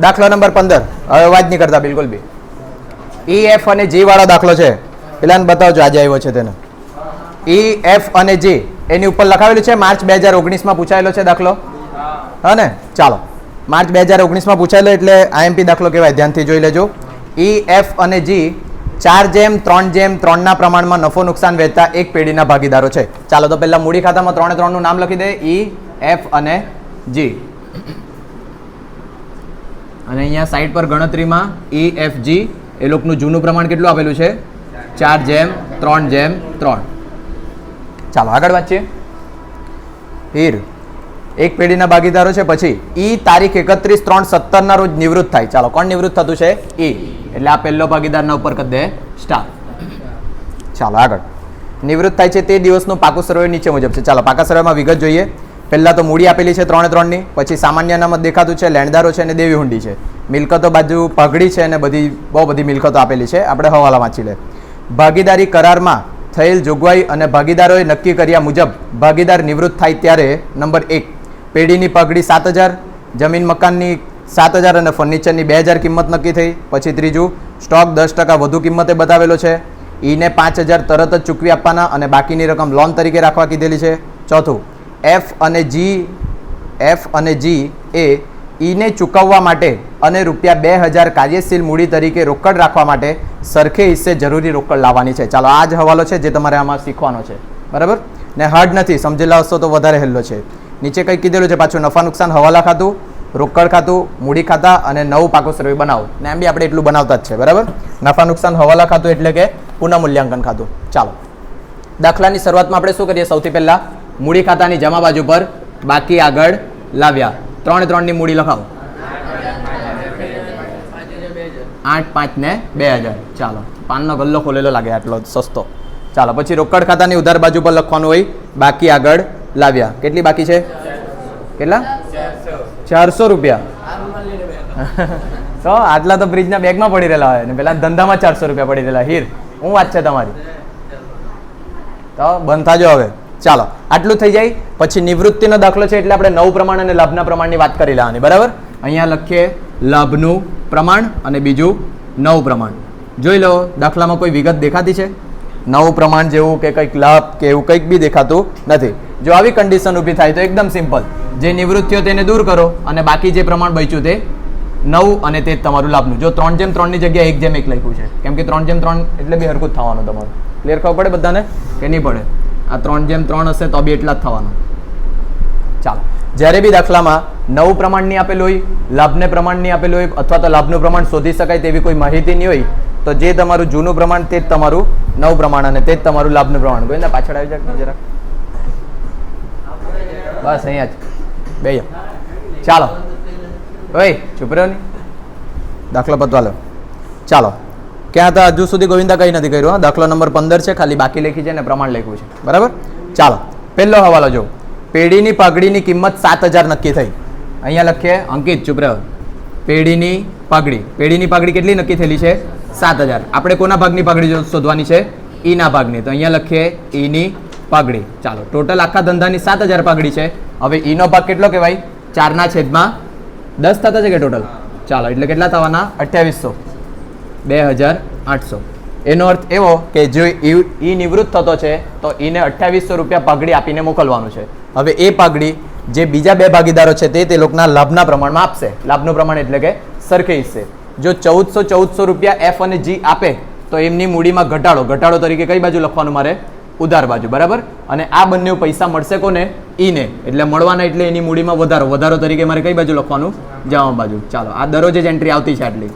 દાખલો નંબર પંદર. હવે વાત નહીં કરતા, બિલકુલ બી. ઈ એફ અને જી વાળો દાખલો છે. પેલાને બતાવજો, આજે આવ્યો છે તેને. ઈ એફ અને જી એની ઉપર લખાવેલું છે, માર્ચ બે હજાર ઓગણીસમાં પૂછાયેલો છે દાખલો. હા ને? ચાલો. માર્ચ બે હજાર ઓગણીસમાં પૂછાયેલો એટલે આઈએમપી દાખલો કહેવાય. ધ્યાનથી જોઈ લેજો. ઈ એફ અને જી ચાર જેમ, ત્રણ જેમ, ત્રણના પ્રમાણમાં નફો નુકસાન વહેતા એક પેઢીના ભાગીદારો છે. ચાલો તો પહેલાં મૂડી ખાતામાં ત્રણે ત્રણનું નામ લખી દે. ઈ એફ અને જી અને અહીંયા સાઈડ પર ગણતરીમાં ઈ એફ જી એ લોકોનું જૂનું પ્રમાણ કેટલું આપેલું છે? ચાર જેમ, ત્રણ જેમ, ત્રણ. ચાલો, આગળ વાંચીએ. હીર, એક પેઢીના ભાગીદારો છે, પછી ઈ તારીખ એકત્રીસ ત્રણ સત્તરના રોજ નિવૃત્ત થાય. ચાલો, કોણ નિવૃત્ત થતું છે? ઈ એટલે આ પહેલો ભાગીદારના ઉપર કરી દે સ્ટાર ચાલો, આગળ. નિવૃત્ત થાય છે તે દિવસનું પાકું સર્વે નીચે મુજબ છે. ચાલો, પાકા સર્વેમાં વિગત જોઈએ. પહેલા તો મૂડી આપેલી છે ત્રણે ત્રણની, પછી સામાન્ય અનામત દેખાતું છે લેણદારો છે અને દેવી હુંડી છે. મિલકતો બાજુ પગડી છે અને બધી, બહુ બધી મિલકતો આપેલી છે. આપણે હવાલા વાંચી લે. ભાગીદારી કરારમાં થયેલ જોગવાઈ અને ભાગીદારોએ નક્કી કર્યા મુજબ ભાગીદાર નિવૃત્ત થાય ત્યારે નંબર એક, પેઢીની પગડી સાત હજાર, જમીન મકાનની સાત હજાર અને ફર્નિચરની બે હજાર કિંમત નક્કી થઈ. પછી ત્રીજું, સ્ટોક દસ ટકા વધુ કિંમતે બતાવેલો છે. ઈને પાંચ હજાર તરત જ ચૂકવી આપવાના અને બાકીની રકમ લોન તરીકે રાખવા કીધેલી છે. ચોથું એફ અને જી એફ અને જી એ ઈને ચૂકવવા માટે અને રૂપિયા બે હજાર કાર્યશીલ મૂડી તરીકે રોકડ રાખવા માટે સરખે હિસ્સે જરૂરી રોકડ લાવવાની છે. ચાલો, આ જ હવાલો છે જે તમારે આમાં શીખવાનો છે. બરાબર? ને હાર્ડ નથી સમજેલા હશો તો વધારે હેલ્લો છે. નીચે કંઈ કીધેલું છે, પાછું નફા નુકસાન, હવાલા ખાતું, રોકડ ખાતું, મૂડી ખાતા અને નવું પાકો સર્વે બનાવો. ને એમ બી આપણે એટલું બનાવતા જ છે, બરાબર? નફા નુકસાન, હવાલા ખાતું એટલે કે પુનઃ મૂલ્યાંકન ખાતું. ચાલો. દાખલાની શરૂઆતમાં આપણે શું કરીએ? સૌથી પહેલાં મૂડી ખાતાની જમા બાજુ પર બાકી આગળ લાવ્યા. ત્રણ ત્રણની મૂડી લખાવો. આઠ, પાંચ ને બે હજાર. ચાલો. પાનનો ગલ્લો ખોલેલો લાગે આટલો સસ્તો. ચાલો, પછી રોકડ ખાતાની ઉધાર બાજુ પર લખવાનું હોય. બાકી આગળ લાવ્યા. કેટલી બાકી છે? કેટલા? ચારસો રૂપિયા. તો આટલા તો બ્રિજના બેગમાં પડી રહેલા હોય. ને પેલા ધંધામાં ચારસો રૂપિયા પડી રહેલા. હીર, હું વાત છે તમારી? તો બંધ થાજો હવે. ચાલો, આટલું થઈ જાય. પછી નિવૃત્તિનો દાખલો છે એટલે આપણે નવ પ્રમાણ અને લાભના પ્રમાણની વાત કરી લેવાની, બરાબર? અહીંયા લખીએ, લાભનું પ્રમાણ અને બીજું નવ પ્રમાણ. જોઈ લો, દાખલામાં કોઈ વિગત દેખાતી છે? નવું પ્રમાણ જેવું કે કંઈક લાભ કે એવું કંઈક બી દેખાતું નથી. જો આવી કન્ડિશન ઊભી થાય તો એકદમ સિમ્પલ જે નિવૃત્તિઓ તેને દૂર કરો અને બાકી જે પ્રમાણ બચ્યું તે નવું અને તે તમારું લાભનું. જો ત્રણ જેમ ત્રણની જગ્યાએ એક જેમ એક લખ્યું છે. કેમ કે ત્રણ જેમ ત્રણ એટલે બી હરકું થવાનું તમારું. ક્લિયર ખબર પડે બધાને? કે નહીં પડે? આ ત્રણ જેમ ત્રણ હશે તો બી એટલા જ થવાનું. ચાલો. જ્યારે બી દાખલામાં નવું પ્રમાણની આપેલું હોય, લાભને પ્રમાણની આપેલું હોય અથવા તો લાભનું પ્રમાણ શોધી શકાય તેવી કોઈ માહિતી નહીં હોય, તો જે તમારું જૂનું પ્રમાણ તે જ તમારું નવું પ્રમાણ અને તે જ તમારું લાભનું પ્રમાણ. ગોવિંદા, પાછળ આવી જાય જરાક બસ અહીંયા જ. બે ચાલો. ઓય, ચૂપ રહ્યો દાખલો પતવા લો ચાલો. ક્યાં તો હજુ સુધી ગોવિંદા કંઈ નથી કર્યું દાખલો નંબર પંદર છે, ખાલી બાકી લખી છે અને પ્રમાણ લખ્યું છે. બરાબર? ચાલો, પહેલો હવાલો જો પેઢીની પાઘડીની કિંમત સાત હજાર નક્કી થઈ. અહીંયા લખીએ, અંકિત, ચૂપ રહ્યો પેઢીની પાઘડી. પેઢીની પાઘડી કેટલી નક્કી થયેલી છે? સાત હજાર. આપણે કોના ભાગની પાઘડી શોધવાની છે? ઈના ભાગની. તો અહીંયા લખીએ, ઈની પાઘડી. ચાલો, ટોટલ આખા ધંધાની સાત હજાર પાઘડી છે. હવે ઈનો ભાગ કેટલો કહેવાય? ચારના છેદમાં દસ થતા છે કે ટોટલ? ચાલો, એટલે કેટલા થવાના? અઠ્યાવીસો. બે હજાર આઠસો. એનો અર્થ એવો કે જો ઈ નિવૃત્ત થતો છે, તો એને અઠ્યાવીસો રૂપિયા પાઘડી આપીને મોકલવાનું છે. હવે એ પાઘડી જે બીજા બે ભાગીદારો છે, તે તે લોકોના લાભના પ્રમાણમાં આપશે. લાભનું પ્રમાણ એટલે કે સરખે હિસ્સે. જો ચૌદસો ચૌદસો રૂપિયા એફ અને જી આપે, તો એમની મૂડીમાં ઘટાડો. ઘટાડો તરીકે કઈ બાજુ લખવાનું મારે? ઉધાર બાજુ. બરાબર? અને આ બંને પૈસા મળશે કોને? ઈને. એટલે મળવાના એટલે એની મૂડીમાં વધારો. વધારો તરીકે મારે કઈ બાજુ લખવાનું? જવા બાજુ. ચાલો, આ દરરોજ જ એન્ટ્રી આવતી છે આટલી.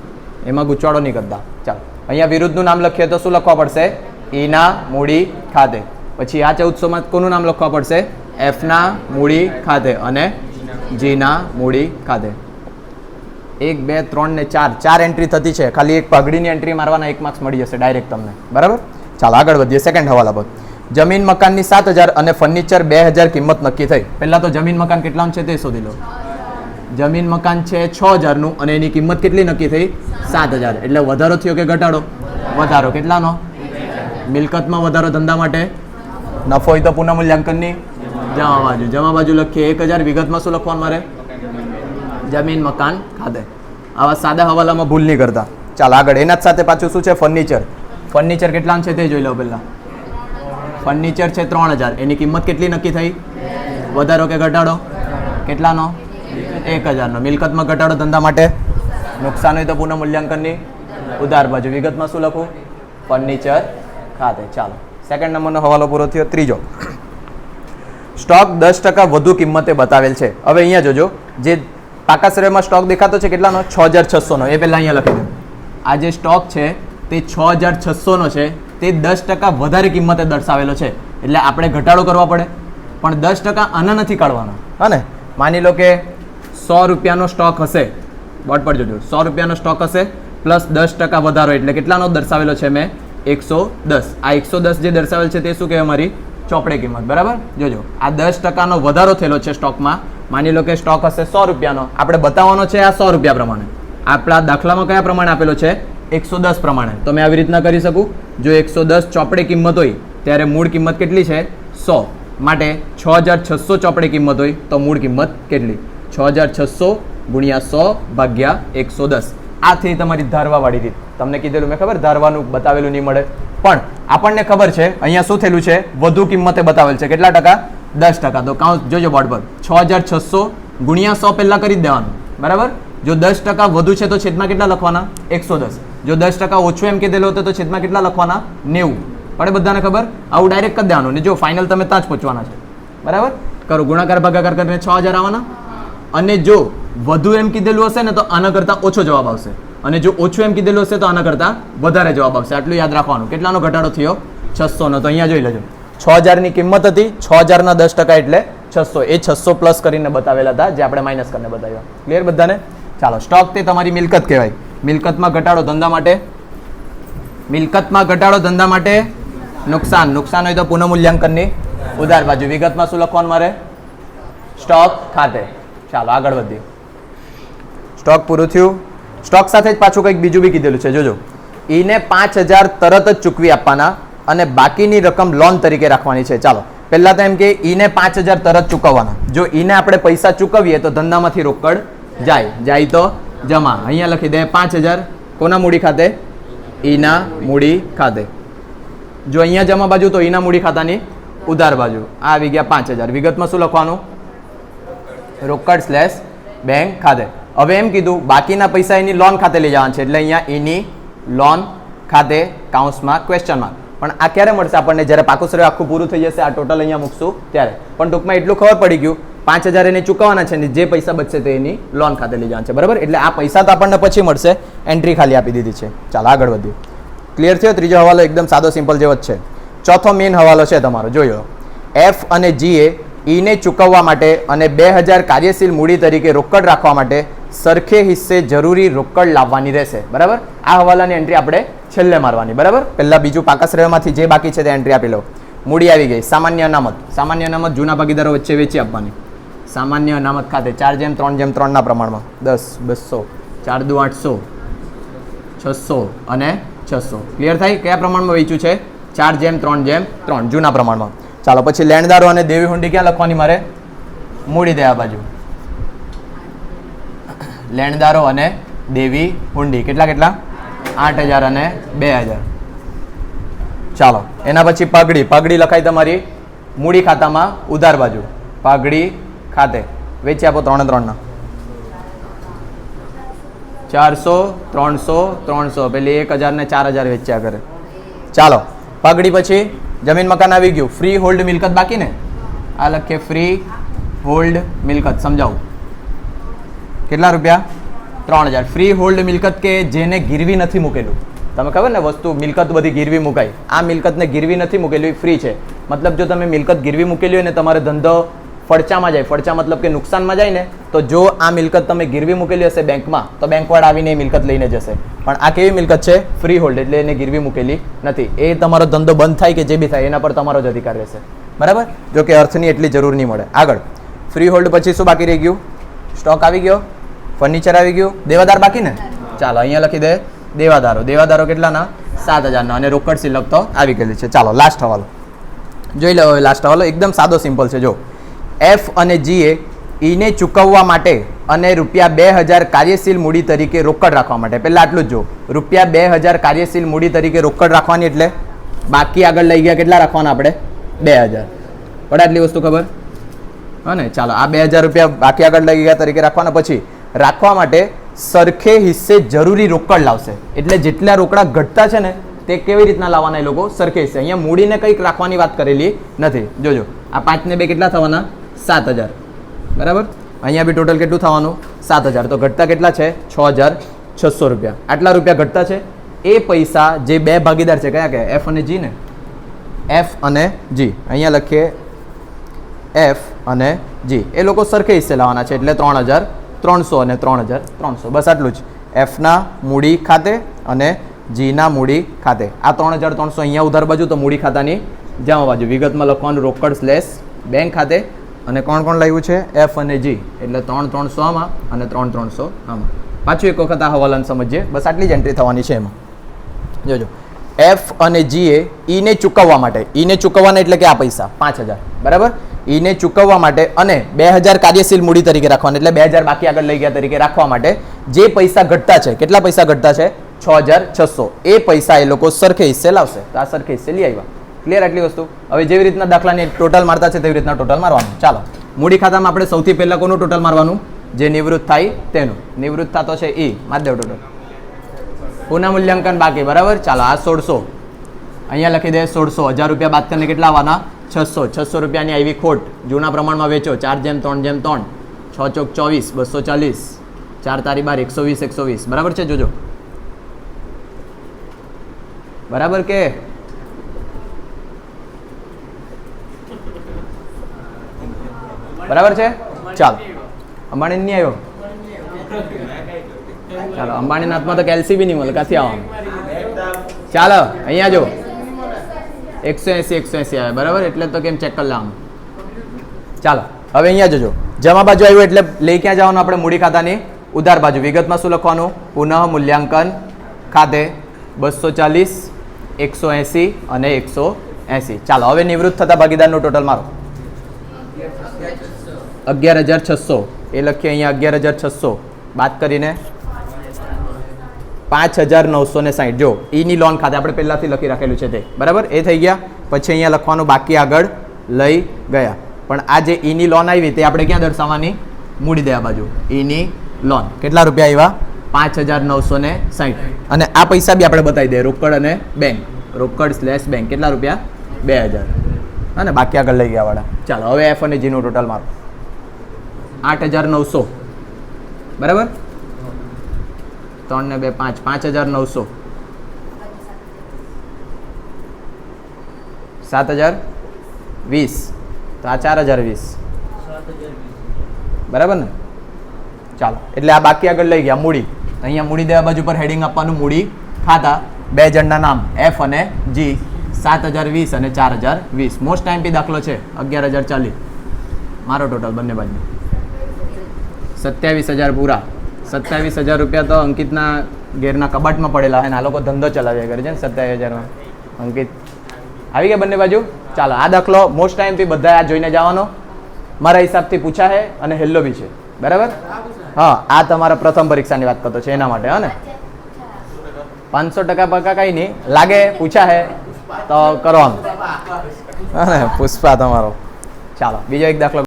એમાં ગુચવાડો નહીં કરતા. ચાલો. અહીંયા વિરુદ્ધનું નામ લખીએ તો શું લખવા પડશે? ઈના મૂડી ખાતે. પછી આ ચૌદસોમાં કોનું નામ લખવા પડશે? એફના મૂડી ખાતે અને જીના મૂડી ખાતે. એક, બે, ત્રણ ને ચાર. ચાર એન્ટ્રી થતી છે. ખાલી એક પગડીની એન્ટ્રી મારવાના એક માર્ક્સ મળી જશે ડાયરેક્ટ તમને. બરાબર? ચાલો, આગળ વધીએ. સેકન્ડ હવાલા પર. જમીન મકાનની સાત હજાર અને ફર્નિચર બે હજાર કિંમત નક્કી થઈ. પહેલાં તો જમીન મકાન કેટલાનું છે તે શોધી લો. જમીન મકાન છે છ હજારનું અને એની કિંમત કેટલી નક્કી થઈ? સાત હજાર એટલે વધારો થયો કે ઘટાડો? વધારો. કેટલાનો? મિલકતમાં વધારો ધંધા માટે? નફો હોય તો પુનઃ મૂલ્યાંકનની જમા બાજુ. જમા બાજુ લખીએ. એક હજાર વિગતમાં શું લખવાનું મારે? જમીન મકાન ખાતે. આવા સાદા હવાલામાં ભૂલ નહીં કરતા. ચાલ આગળ. એના જ સાથે પાછું શું છે? ફર્નિચર. ફર્નિચર કેટલાનું છે તે જોઈ લો પહેલાં. ફર્નિચર છે ત્રણ હજાર એની કિંમત કેટલી નક્કી થઈ? વધારો કે ઘટાડો? કેટલાનો? એક હજારનો. મિલકતમાં ઘટાડો ધંધા માટે. નુકસાન હોય તો પુનઃ મૂલ્યાંકનની. ઉધાર બાજુ વિગતમાં શું લખું ફર્નિચર ખાતે. ચાલો. સેકન્ડ નંબરનો હવાલો પૂરો થયો. ત્રીજો. સ્ટોક દસ ટકા વધુ કિંમતે બતાવેલ છે. હવે અહીંયા જોજો. જે પાકા સર્વેમાં સ્ટોક દેખાતો છે કેટલાનો? છ હજાર છસોનો. એ પહેલાં અહીંયા લખી દો. આ જે સ્ટોક છે, તે છ હજાર છસોનો છે. તે દસ ટકા વધારે કિંમતે દર્શાવેલો છે. એટલે આપણે ઘટાડો કરવો પડે. પણ દસ ટકા આના નથી કાઢવાનો. હા ને? માની લો કે સો રૂપિયાનો સ્ટોક હશે. બોર્ડ પર જોજો. સો રૂપિયાનો સ્ટોક હશે પ્લસ દસ ટકા વધારો. એટલે કેટલાનો દર્શાવેલો છે મેં? એકસો દસ. આ એકસો દસ જે દર્શાવેલ છે તે શું કહેવાય મારી? ચોપડે કિંમત. બરાબર? જોજો. આ દસ ટકાનો વધારો થયેલો છે સ્ટોકમાં માની લો કે સ્ટોક હશે સો રૂપિયાનો. આપણે બતાવવાનો છે આ સો રૂપિયા પ્રમાણે. આપણા દાખલામાં કયા પ્રમાણે આપેલો છે? એકસો દસ પ્રમાણે. તો મેં આવી રીતના કરી શકું? જો એકસો દસ ચોપડે કિંમત હોય, ત્યારે મૂળ કિંમત કેટલી છે? સો. માટે છ હજાર છસો ચોપડે કિંમત હોય, તો મૂળ કિંમત કેટલી? છ હજાર છસો ગુણ્યા સો ભાગ્યા એકસો દસ. આ થઈ તમારી ધારવાવાળી રીત. તમને કીધેલું મેં ખબર? ધારવાનું બતાવેલું નહીં મળે. પણ આપણને ખબર છે, અહીંયા શું થયેલું છે? વધુ કિંમતે બતાવેલ છે. કેટલા ટકા? દસ ટકા. તો કાઉન્ટ જોજો બોર્ડ પર. છ હજાર છસો ગુણ્યા સો પહેલાં કરી જ દેવાનું. બરાબર? જો દસ ટકા વધુ છે તો છેદમાં કેટલા લખવાના? એકસો દસ. જો દસ ટકા ઓછું એમ કીધેલું હતું તો છેદમાં કેટલા લખવાના? નેવું. પડે બધાને ખબર? આવું ડાયરેક્ટ કરી દેવાનું. ને જો ફાઇનલ તમે ત્યાં જ પહોંચવાના છે. બરાબર? કરો. ગુણાકાર, ભાગાકાર કરીને છ હજાર આવવાના. અને જો વધુ એમ કીધેલું હશે ને તો આના કરતાં ઓછો જવાબ આવશે. અને જો ઓછું એમ કીધેલું હશે તો આના કરતાં વધારે જવાબ આવશે. આટલું યાદ રાખવાનું. કેટલાનો ઘટાડો થયો? છસોનો. તો અહીંયા જોઈ લેજો. છ હજારની કિંમત હતી. છ હજારના દસ ટકા એટલે છસો. એ છસો પ્લસ કરીને બતાવેલા હતા, જે આપણે માઇનસ કરીને બતાવ્યા. ક્લિયર બધાને? ચાલો સ્ટોક તે તમારી મિલકત કહેવાય. મિલકતમાં ઘટાડો ધંધા માટે? મિલકતમાં ઘટાડો ધંધા માટે નુકસાન. નુકસાન હોય તો પુનઃમૂલ્યાંકનની ઉધાર બાજુ. વિગતમાં શું લખવાનું મારે? સ્ટોક ખાતે. ચાલો, આગળ વધીએ. સ્ટોક પૂરું થયું. સ્ટોક સાથે જ પાછું કંઈક બીજું બી કીધેલું છે. જોજો. એને પાંચ હજાર તરત જ ચૂકવી આપવાના અને બાકીની રકમ લોન તરીકે રાખવાની છે. ચાલો. પહેલાં તો એમ કે ઈને પાંચ હજાર તરત ચૂકવવાના. જો ઈને આપણે પૈસા ચૂકવીએ તો ધંધામાંથી રોકડ જાય. જાય તો જમા. અહીંયા લખી દે, પાંચ હજાર કોના મૂડી ખાતે? ઈના મૂડી ખાતે. જો અહીંયા જમા બાજુ તો ઈના મૂડી ખાતાની ઉધાર બાજુ. આ આવી ગયા પાંચ હજાર. વિગતમાં શું લખવાનું? રોકડ સ્લેશ બેંક ખાતે. હવે એમ કીધું, બાકીના પૈસા એની લોન ખાતે લઈ જવાના છે. એટલે અહીંયા એની લોન ખાતે કાઉન્સમાં ક્વેશ્ચન માર્ક પણ આ ક્યારે મળશે આપણને? જ્યારે પાકું સર્વે આખું પૂરું થઈ જશે, આ ટોટલ અહીંયા મૂકશું ત્યારે. પણ ટૂંકમાં એટલું ખબર પડી ગયું, પાંચ હજાર એને ચૂકવવાના છે ને જે પૈસા બચશે તે એની લોન ખાતે લઈ જવાના છે. બરાબર? એટલે આ પૈસા તો આપણને પછી મળશે. એન્ટ્રી ખાલી આપી દીધી છે. ચાલો, આગળ વધીએ. ક્લિયર થયો? ત્રીજો હવાલો એકદમ સાદો સિમ્પલ જેવો જ છે. ચોથો મેઇન હવાલો છે તમારો. જોયો? એફ અને જી એ ઈને ચૂકવવા માટે અને બે હજાર કાર્યશીલ મૂડી તરીકે રોકડ રાખવા માટે સરખે હિસ્સે જરૂરી રોકડ લાવવાની રહેશે. બરાબર? આ હવાલાની એન્ટ્રી આપણે છેલ્લે મારવાની. બરાબર? પહેલાં બીજું પાકા શ્રેયમાંથી જે બાકી છે તે એન્ટ્રી આપી લો. મૂડી આવી ગઈ. સામાન્ય અનામત. સામાન્ય અનામત જૂના ભાગીદારો વચ્ચે વેચી આપવાની. સામાન્ય અનામત ખાતે ચાર જેમ, ત્રણ જેમ, ત્રણના પ્રમાણમાં. દસ, બસો, ચાર દુ આઠસો, છસો અને છસો. ક્લિયર થાય? કયા પ્રમાણમાં વેચ્યું છે? ચાર જેમ, ત્રણ જેમ, ત્રણ. જૂના પ્રમાણમાં. ચાલો, પછી લેણદારો અને દેવી હુંડી ક્યાં લખવાની મારે? મૂડી દે આ બાજુ. લેણદારો અને દેવી હુંડી. કેટલા કેટલા? આઠ હજાર અને બે હજાર. ચાલો, એના પછી પગડી પગડી લખાય તમારી મૂડી ખાતામાં ઉધાર બાજુ. પગડી ખાતે. વેચી આપો ત્રણે ત્રણના. ચારસો, ત્રણસો ત્રણસો. પેલી એક હજાર ને ચાર હજાર વેચ્યા કરે. ચાલો પગડી પછી જમીન મકાન આવી ગયું. ફ્રી હોલ્ડ મિલકત બાકી ને? આ લખીએ ફ્રી હોલ્ડ મિલકત. સમજાવું? કેટલા રૂપિયા? ત્રણ હજાર. ફ્રી હોલ્ડ મિલકત કે જેને ગીરવી નથી મૂકેલું? તમે ખબર ને વસ્તુ, મિલકત બધી ગીરવી મુકાય. આ મિલકતને ગીરવી નથી મૂકેલી ફ્રી છે. મતલબ જો તમે મિલકત ગીરવી મૂકેલી હોય ને, તમારે ધંધો ફડચામાં જાય. ફડચા મતલબ કે નુકસાનમાં જાય ને, તો જો આ મિલકત તમે ગીરવી મૂકેલી હશે બેંકમાં, તો બેંકવાળા આવીને એ મિલકત લઈને જશે. પણ આ કેવી મિલકત છે? ફ્રી હોલ્ડ એટલે એને ગીરવી મૂકેલી નથી. એ તમારો ધંધો બંધ થાય કે જે બી થાય, એના પર તમારો જ અધિકાર રહેશે. બરાબર? જો કે અર્થની એટલી જરૂર નહીં મળે. આગળ. ફ્રી હોલ્ડ પછી શું બાકી રહી ગયું? સ્ટોક આવી ગયો? ફર્નિચર આવી ગયું? દેવાદાર બાકી ને? ચાલો, અહીંયા લખી દે. દેવાદારો. દેવાદારો કેટલાના? સાત હજારના. અને રોકડ સિલક તો આવી ગયેલી છે. ચાલો લાસ્ટ હવાલો. જોઈ લો લાસ્ટ હવાલો. એકદમ સાદો સિમ્પલ છે. જો એફ અને જીએ ઈને ચૂકવવા માટે અને રૂપિયા બે હજાર કાર્યશીલ મૂડી તરીકે રોકડ રાખવા માટે. પહેલાં આટલું જ જો રૂપિયા બે હજાર કાર્યશીલ મૂડી તરીકે રોકડ રાખવાની એટલે બાકી આગળ લઈ ગયા કેટલા રાખવાના આપણે? બે હજાર. પડે આટલી વસ્તુ ખબર? હા ચાલો, આ બે હજાર રૂપિયા બાકી આગળ લઈ ગયા તરીકે રાખવાના. પછી રાખવા માટે સરખે હિસ્સે જરૂરી રોકડ લાવશે. એટલે જેટલા રોકડા ઘટતા છે ને, તે કેવી રીતના લાવવાના એ લોકો સરખે હિસ્સે. અહીંયા મૂડીને કંઈક રાખવાની વાત કરેલી નથી. જોજો, આ પાંચને બે કેટલા થવાના? સાત હજાર. બરાબર? અહીંયા બી ટોટલ કેટલું થવાનું? સાત હજાર. તો ઘટતા કેટલા છે? છ હજાર છસો રૂપિયા. આટલા રૂપિયા ઘટતા છે? એ પૈસા જે બે ભાગીદાર છે, કયા કયા એફ અને જી ને? એફ અને જી અહીંયા લખીએ એફ અને જી એ લોકો સરખે હિસ્સે લાવવાના છે, એટલે ત્રણ હજાર ત્રણસો અને ત્રણ હજાર ત્રણસો. બસ આટલું જ. એફના મૂડી ખાતે અને જીના મૂડી ખાતે. આ ત્રણ હજાર ત્રણસો અહીંયા ઉધાર બાજુ, તો મૂડી ખાતાની જમા બાજુ. વિગતમાં લખવાનું રોકડ સ્લેશ બેંક ખાતે અને કોણ કોણ લાવ્યું છે? એફ અને જી એટલે ત્રણ ત્રણસો આમાં અને ત્રણ ત્રણસો આમાં. પાછું એક વખત આ હવાલન સમજીએ. બસ આટલી જ એન્ટ્રી થવાની છે એમાં. જોજો. એફ અને જી એ ઈને ચૂકવવા માટે. ઈને ચૂકવવાના એટલે કે આ પૈસા. પાંચ હજાર. બરાબર? ઈને ચૂકવવા માટે અને બે હજાર કાર્યશીલ મૂડી તરીકે રાખવાના. એટલે બે હજાર બાકી આગળ લઈ ગયા તરીકે રાખવા માટે જે પૈસા ઘટતા છે, કેટલા પૈસા ઘટતા છે? છ હજાર છસો. એ પૈસા એ લોકો સરખે હિસ્સે લાવશે તો આ સરખે હિસ્સે લઈ આવ્યા. ક્લિયર આટલી વસ્તુ? હવે જેવી રીતના દાખલાની ટોટલ મારતા છે, તેવી રીતના ટોટલ મારવાનું. ચાલો. મૂડી ખાતામાં આપણે સૌથી પહેલાં કોનું ટોટલ મારવાનું? જે નિવૃત્ત થાય તેનું. નિવૃત્ત થતો છે એ માધ્યવ ટોટલ પુનઃ મૂલ્યાંકન બાકી, બરાબર? ચાલો, આ સોળસો. અહીંયા લખી દે સોળસો. હજાર રૂપિયા બાદ કરીને કેટલા આવવાના? છસો. છસો રૂપિયાની આવી ખોટ. જૂના પ્રમાણમાં વેચો. ચાર જેમ ત્રણ જેમ ત્રણ. છ ચોક ચોવીસ, બસો ચાલીસ. ચાર તારી બાર, એકસો વીસ એકસો વીસ. બરાબર છે, જોજો? બરાબર કે? બરાબર છે? ચાલો. અંબાણી નહીં આવ્યો ચાલો, અંબાણીના હાથમાં તો કેલ્સી બી નહીં મળે. ક્યાંથી આવવાનું? ચાલો, અહીંયા જો. એકસો એંસી એકસો એંસી આવે. બરાબર? એટલે તો કેમ ચેક કરી લેવાનું? ચાલો, હવે અહીંયા જોજો. જમા બાજુ આવ્યું એટલે લઈ ક્યાં જવાનું આપણે? મૂડી ખાતાની ઉધાર બાજુ. વિગતમાં શું લખવાનું? પુનઃ મૂલ્યાંકન ખાતે બસો ચાલીસ, એકસો એંસી અને એકસો એંસી. ચાલો, હવે નિવૃત્ત થતા ભાગીદારનું ટોટલ મારો. અગિયાર હજાર છસો. એ લખીએ અહીંયા અગિયાર હજાર છસો. બાદ કરીને. પાંચ હજાર નવસો ને સાઠ જો, ઈની લોન ખાતે આપણે પહેલાંથી લખી રાખેલું છે તે. બરાબર? એ થઈ ગયા. પછી અહીંયા લખવાનું બાકી આગળ લઈ ગયા. પણ આ જે ઈની લોન આવી તે આપણે ક્યાં દર્શાવવાની? મૂડી દેવા બાજુ. ઈની લોન. કેટલા રૂપિયા આવ્યા પાંચ હજાર નવસો ને સાહીઠ. અને આ પૈસા બી આપણે બતાવી દઈએ રોકડ અને બેંક. રોકડ સ્લેશ બેંક કેટલા રૂપિયા? બે હજાર. અને બાકી આગળ લઈ ગયા વાળા. ચાલો, હવે એફ અને જીનું ટોટલ મારો. આઠ હજાર નવસો. બરાબર? ત્રણ ને બે, પાંચ પાંચ હજાર નવસો. સાત હજાર વીસ. તો આ ચાર હજાર વીસ. બરાબર ને? ચાલો, એટલે આ બાકી આગળ લઈ ગયા, મૂડી. અહીંયા મૂડી દેવા બાજુ પર હેડિંગ આપવાનું, મૂડી, ખાતા, બે જણના નામ એફ અને જી સાત હજાર વીસ અને ચાર હજાર વીસ. મોસ્ટ ટાઈમ પી દાખલો છે, અગિયાર હજાર ચાલીસ. મારો ટોટલ બંને બાજુ સત્યાવીસ હજાર પૂરા. સત્યાવીસ હજાર રૂપિયા તો અંકિતના ઘેરના કબાટમાં પડેલા હોય ને આ લોકો ધંધો ચલાવ્યા કરે છે ને સત્યાવીસ હજારમાં. અંકિત. આવી ગયા બંને બાજુ? ચાલો આ દાખલો મોસ્ટ ટાઈમથી બધા આ જોઈને જવાનો. મારા હિસાબથી પૂછા છે અને હેલ્લો બી છે. બરાબર? હા આ તમારા પ્રથમ પરીક્ષાની વાત કરતો છે એના માટે હા ને? પાંચસો ટકા પકા કઈ નહીં. લાગે પૂછા હે તો કરવાનું હા પુષ્પા તમારો. ચાલો બીજો એક દાખલો